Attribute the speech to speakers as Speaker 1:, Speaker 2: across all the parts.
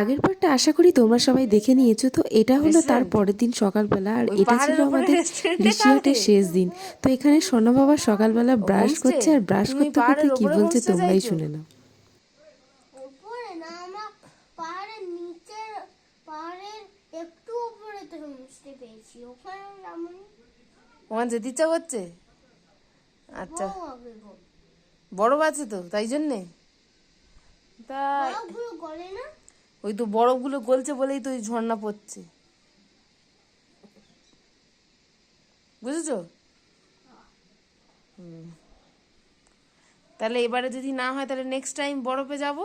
Speaker 1: আগের পার্টটা আশা করি তোমরা সবাই দেখে নিয়েছো তো এটা হলো তার পরের দিন সকালবেলা আর এটা ছিল আমাদের ঋষিহাটের শেষ দিন। তো এখানে সোনা বাবা সকালবেলা ব্রাশ করছে আর ব্রাশ করতে করতে কি বলছে তোমরাই শুনে নাও।
Speaker 2: না আমরা পাহাড়ের নিচে পাহাড়ের একটু উপরে থেকে মুছতে পেয়েছি ওখানে
Speaker 3: যেতে ইচ্ছা করছে? আচ্ছা। বরফ আছে তো তাই জন্যে? তা
Speaker 2: গলে না?
Speaker 3: ওই তো বরফগুলো গলছে বলেই তো ওই ঝর্ণা পড়ছে। বুঝেছ? তাহলে এবারে যদি না হয় তাহলে নেক্সট টাইম বরফে যাব।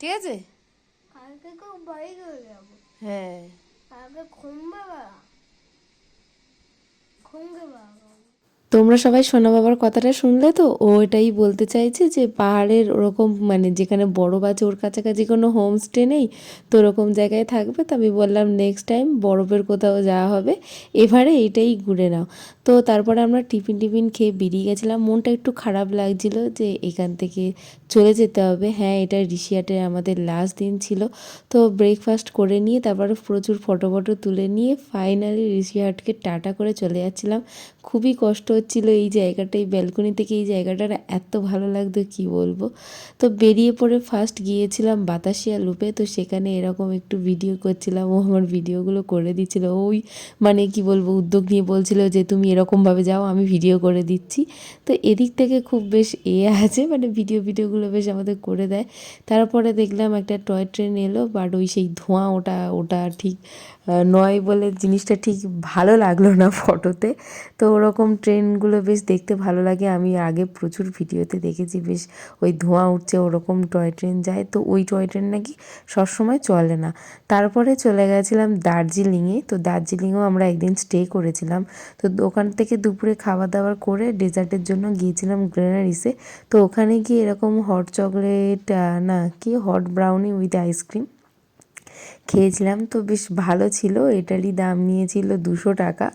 Speaker 3: ঠিক আছে?
Speaker 2: কালকে কেউ বাড়ি চলে যাব।
Speaker 3: হ্যাঁ।
Speaker 2: কালকে ঘুমকে বেড়া
Speaker 1: তোমরা সবাই সোনা বাবার কথাটা শুনলে তো? ও এটাই বলতে চাইছে যে পাহাড়ের ওরকম মানে যেখানে বরফ আছে, ওর কাছাকাছি কোনো হোমস্টে নেই, তো ওরকম জায়গায় থাকবে। তো আমি বললাম নেক্সট টাইম বরফের কোথাও যাওয়া হবে, এবারে এইটাই ঘুরে নাও। তো তারপরে আমরা টিফিন টিফিন খেয়ে বেরিয়ে গেছিলাম। মনটা একটু খারাপ লাগছিল যে এখান থেকে চলে যেতে হবে। হ্যাঁ এটা ঋষিয়াটে আমাদের লাস্ট দিন ছিল। তো ব্রেকফাস্ট করে নিয়ে তারপরে প্রচুর ফটো ফটো তুলে নিয়ে ফাইনালি ঋষিহাটকে টাটা করে চলে যাচ্ছিলাম। খুবই কষ্ট হচ্ছিল এই জায়গাটা এই ব্যালকনি থেকে এই জায়গাটা এত ভালো লাগতো, কি বলব? তো বেরিয়ে পড়ে ফার্স্ট গিয়েছিলাম বাতাসিয়া লুপে তো সেখানে এরকম একটু ভিডিও করছিলাম, ও আমার ভিডিওগুলো করে দিচ্ছিল। ওই মানে কি বলব, উদ্যোগ নিয়ে বলছিল যে, তুমি এরকমভাবে যাও, আমি ভিডিও করে দিচ্ছি। তো এদিক থেকে খুব বেশ এ আছে মানে ভিডিও ভিডিওগুলো বেশ আমাদের করে দেয়। তারপরে দেখলাম একটা টয় ট্রেন এলো বাট ওই সেই ধোঁয়া ওটা ওটা ঠিক নয় বলে জিনিসটা ঠিক ভালো লাগল না ফটোতে তো ওরকম ট্রেনগুলো বেশ দেখতে ভালো লাগে। আমি আগে প্রচুর ভিডিওতে দেখেছি, বেশ ওই ধোঁয়া উঠছে, ওরকম টয় ট্রেন যায়। তো ওই টয় ট্রেন নাকি সবসময় চলে না। তারপরে চলে গেছিলাম দার্জিলিংয়ে। তো দার্জিলিংয়েও আমরা একদিন স্টে করেছিলাম। তো ওখান থেকে দুপুরে খাবার দাবার করে ডেজার্টের জন্য গিয়েছিলাম গ্রেনারিসে তো ওখানে গিয়ে এরকম হট চকলেট না, কি? হট ব্রাউনি উইথ আইসক্রিম খেয়েছিলাম। তো বেশ ভালো ছিল। এটারই দাম নিয়েছিল দুশো টাকা।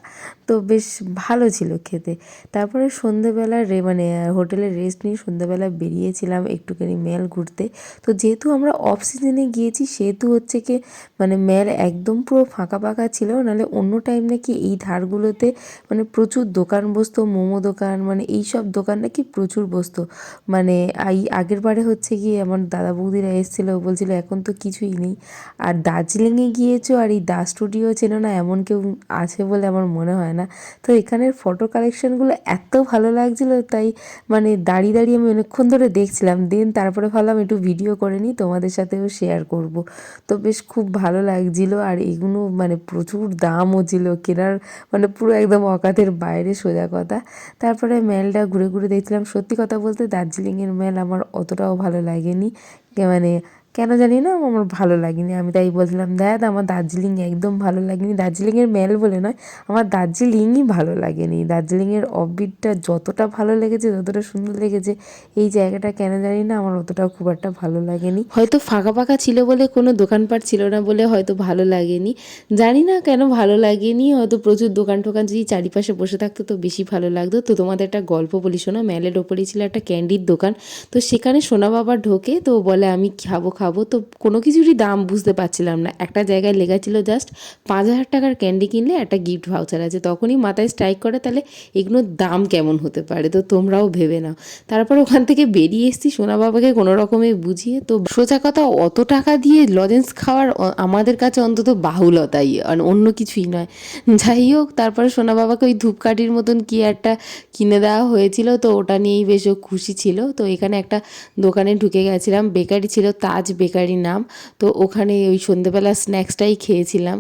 Speaker 1: তো বেশ ভালো ছিল খেতে। তারপরে সন্ধেবেলা রে মানে হোটেলে রেস্ট নিয়ে সন্ধেবেলা বেরিয়েছিলাম একটুখানি মেল ঘুরতে। তো যেহেতু আমরা অফ সিজনে গিয়েছি, সেহেতু হচ্ছে কি মানে মেল একদম পুরো ফাঁকা ফাঁকা ছিল। নাহলে অন্য টাইম নাকি এই ধারগুলোতে মানে প্রচুর দোকান বসতো, মোমো দোকান মানে এই সব দোকান নাকি প্রচুর বসতো। মানে এই আগের বারে হচ্ছে গিয়ে আমার দাদা বৌদিরা এসেছিল, বলছিল এখন তো কিছুই নেই। আর দার্জিলিংয়ে গিয়েছো আর এই দা স্টুডিও চেনো না, এমন কেউ আছে বলে আমার মনে হয় না। তো এখানের ফটো কালেকশনগুলো এত ভালো লাগছিল, তাই মানে দাঁড়িয়ে দাঁড়িয়ে আমি অনেকক্ষণ ধরে দেখছিলাম। দেন তারপরে ভাবলাম একটু ভিডিও করে নিই, তোমাদের সাথেও শেয়ার করব। তো বেশ খুব ভালো লাগছিল আর এগুলো মানে প্রচুর দামও ছিল, কেনার মানে পুরো একদম অকাতের বাইরে সোজা কথা। তারপরে মেলটা ঘুরে ঘুরে দেখছিলাম। সত্যি কথা বলতে দার্জিলিংয়ের মেল আমার অতটাও ভালো লাগেনি। মানে কেন জানি না, আমার ভালো লাগেনি। আমি তাই বলছিলাম, দেখ, আমার দার্জিলিং একদম ভালো লাগেনি। দার্জিলিংয়ের মেল বলে নয়, আমার দার্জিলিংই ভালো লাগেনি। দার্জিলিংয়ের অফবিটটা যতটা ভালো লেগেছে, যতটা সুন্দর লেগেছে, এই জায়গাটা কেন জানি না, আমার অতটাও খুব একটা ভালো লাগেনি। হয়তো ফাঁকা ফাঁকা ছিল বলে কোনো দোকানপাট ছিল না বলে হয়তো ভালো লাগেনি। জানি না কেন ভালো লাগেনি, হয়তো প্রচুর দোকান টোকান যদি চারিপাশে বসে থাকতো তো বেশি ভালো লাগতো। তো তোমাদের একটা গল্প বলি শোনো, মেলের ওপরেই ছিল একটা ক্যান্ডির দোকান। তো সেখানে সোনা বাবা ঢোকে, তো বলে, আমি খাব খাব। তো কোনো কিছুরই দাম বুঝতে পারছিলাম না। একটা জায়গায় লেখা ছিল জাস্ট পাঁচ হাজার টাকার ক্যান্ডি কিনলে একটা গিফট ভাউচার আছে। তখনই মাথায় স্ট্রাইক করে, তাহলে এগুলোর দাম কেমন হতে পারে? তো তোমরাও ভেবে নাও। তারপর ওখান থেকে বেরিয়ে এসেছি সোনা বাবাকে কোনো রকমে বুঝিয়ে। তো সোজা কথা, অত টাকা দিয়ে লজেন্স খাওয়ার আমাদের কাছে অন্তত বাহুলতাই, আর অন্য কিছুই নয়। যাই হোক, তারপরে সোনা বাবাকে ওই ধূপকাঠির মতন কি একটা কিনে দেওয়া হয়েছিল, তো ওটা নিয়েই বেশ খুশি ছিল। তো এখানে একটা দোকানে ঢুকে গেছিলাম। বেকারি ছিল তাজ বেকারি নাম। তো ওখানে ওই সন্ধেবেলা স্ন্যাক্সটাই খেয়েছিলাম।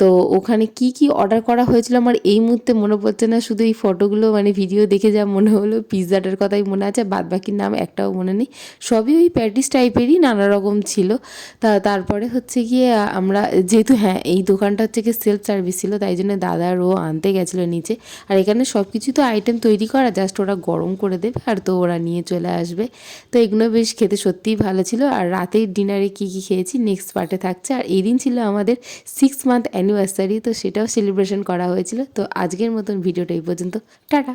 Speaker 1: তো ওখানে কি কি অর্ডার করা হয়েছিল আমার এই মুহূর্তে মনে পড়ছে না। শুধু এই ফটোগুলো মানে ভিডিও দেখে যা মনে হলো পিৎজাটার কথাই মনে আছে বাদ বাকির নাম একটাও মনে নেই। সবই ওই প্যাটিস টাইপেরই নানা রকম ছিল। তা তারপরে হচ্ছে গিয়ে আমরা যেহেতু হ্যাঁ এই দোকানটা হচ্ছে গিয়ে সেলফ সার্ভিস ছিল, তাই জন্য দাদা আর ও আনতে গেছিল নিচে। আর এখানে সব কিছু তো আইটেম তৈরি করা জাস্ট ওরা গরম করে দেবে, আর তো ওরা নিয়ে চলে আসবে। তো এগুলো বেশ খেতে সত্যিই ভালো ছিল। আর রাতের ডিনারে কি কি খেয়েছি নেক্সট পার্টে থাকছে। আর এই দিন ছিল আমাদের সিক্স মান্থ অ্যানিভার্সারি তো সেটাও সেলিব্রেশন করা হয়েছিল। তো আজকের মতন ভিডিওটা এই পর্যন্ত। টাটা!